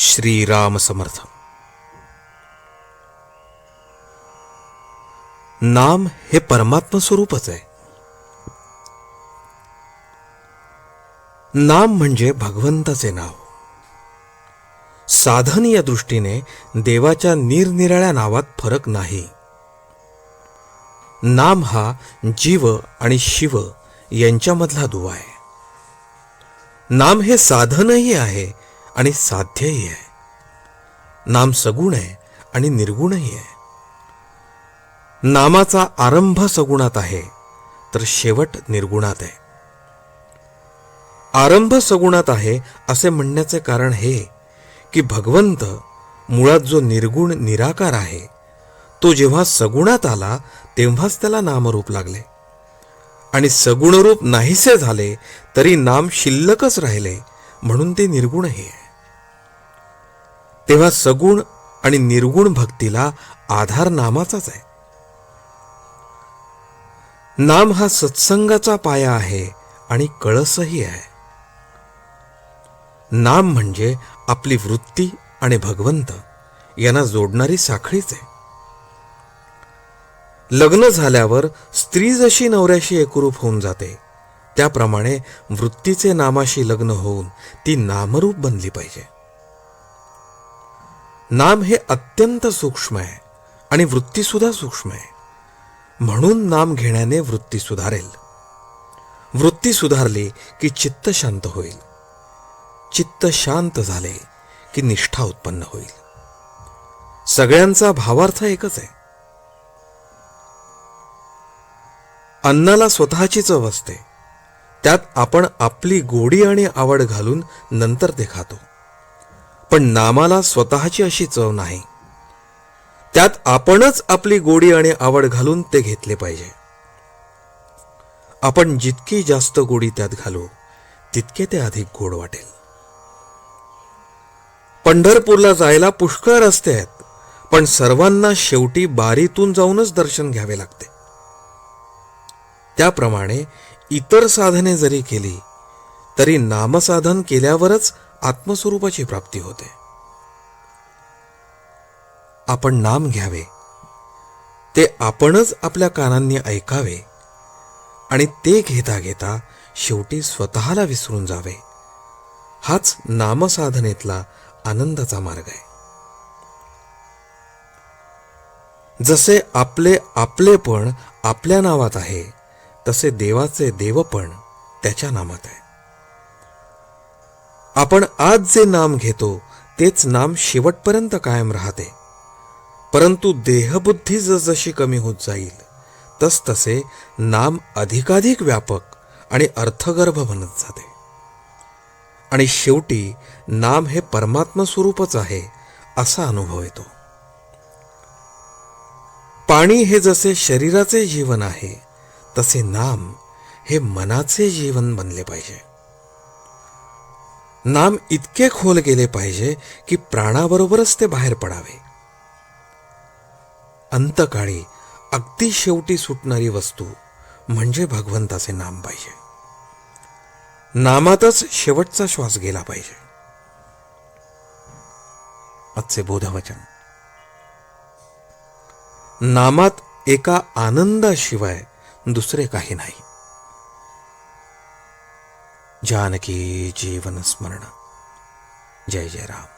श्रीराम समर्थ। नाम हे परमात्म स्वरूपच आहे. नाम म्हणजे भगवंताचे नाव. साधन या दृष्टीने देवाच्या निरनिराळ्या नावात फरक नाही. नाम हा जीव आणि शिव यांच्यामधला दुवा आहे. नाम हे साधनही आहे आणि साध्यही आहे. नाम सगुण आहे आणि निर्गुणही आहे. नामाचा आरंभ सगुणात आहे तर शेवट निर्गुणात आहे. आरंभ सगुणात आहे असे म्हणण्याचे कारण हे की भगवंत मुळात जो निर्गुण निराकार आहे तो जेव्हा सगुणात आला तेव्हाच त्याला नामरूप लागले. आणि सगुणरूप नाहीसे झाले तरी नाम शिल्लकच राहिले म्हणून ते निर्गुणही आहे. तेव्हा सगुण आणि निर्गुण भक्तीला आधार नामाचाच आहे. नाम हा सत्संगाचा पाया आहे आणि कळसही आहे. नाम म्हणजे आपली वृत्ती आणि भगवंत यांना जोडणारी साखळीच आहे. लग्न झाल्यावर स्त्री जशी नवऱ्याशी एकरूप होऊन जाते त्याप्रमाणे वृत्तीचे नामाशी लग्न होऊन ती नामरूप बनली पाहिजे. नाम हे अत्यंत सूक्ष्म आहे आणि वृत्ती सुद्धा सूक्ष्म आहे. म्हणून नाम घेण्याने वृत्ती सुधारेल. वृत्ती सुधारली की चित्त शांत होईल. चित्त शांत झाले की निष्ठा उत्पन्न होईल. सगळ्यांचा भावार्थ एकच आहे. अन्नाला स्वतःची चव असते. त्यात आपण आपली गोडी आणि आवड घालून नंतर ते खातो. पण नामाला स्वतःची अशी चव नाही. त्यात आपणच आपली गोडी आणि आवड घालून ते घेतले पाहिजे. आपण जितकी जास्त गोडी त्यात घालू तितके ते अधिक गोड वाटेल. पंढरपूरला जायला पुष्कळ रस्ते आहेत पण सर्वांना शेवटी बारीतून जाऊनच दर्शन घ्यावे लागते. त्याप्रमाणे इतर साधने जरी केली तरी नामसाधन केल्यावरच आत्मस्वरूपाची प्राप्ती होते. आपण नाम घ्यावे. ते आपणच आपल्या कानांनी ऐकावे आणि ते घेता घेता शेवटी स्वतःला विसरून जावे. हाच नामसाधनेतला आनंदाचा मार्ग आहे. जसे आपले आपलेपण आपल्या नावात आहे तसे देवाचे देवपण त्याच्या नामात आहे. आपण आज जे नाम घेतो तेच नाम शेवटपर्यंत कायम राहते. परंतु देहबुद्धी जसजशी कमी होत जाईल तसतसे नाम अधिकाधिक व्यापक आणि अर्थगर्भ बनत जाते. आणि शेवटी नाम हे परमात्म स्वरूपच आहे असा अनुभव येतो. पाणी हे जसे शरीराचे जीवन आहे तसे नाम हे मनाचे जीवन बनले पाहिजे. नाम इतके खोल गेले पाहिजे की प्राणाबरोबरच ते बाहेर पडावे. अंतकाळी अगदी शेवटी सुटणारी वस्तू म्हणजे भगवंताचे नाम पाहिजे. नामातच शेवटचा श्वास गेला पाहिजे. आजचे बोधवचन. नामात एका आनंदाशिवाय दुसरे काही नाही. జానకి జీవన స్మరణ. జయ జయరామ్.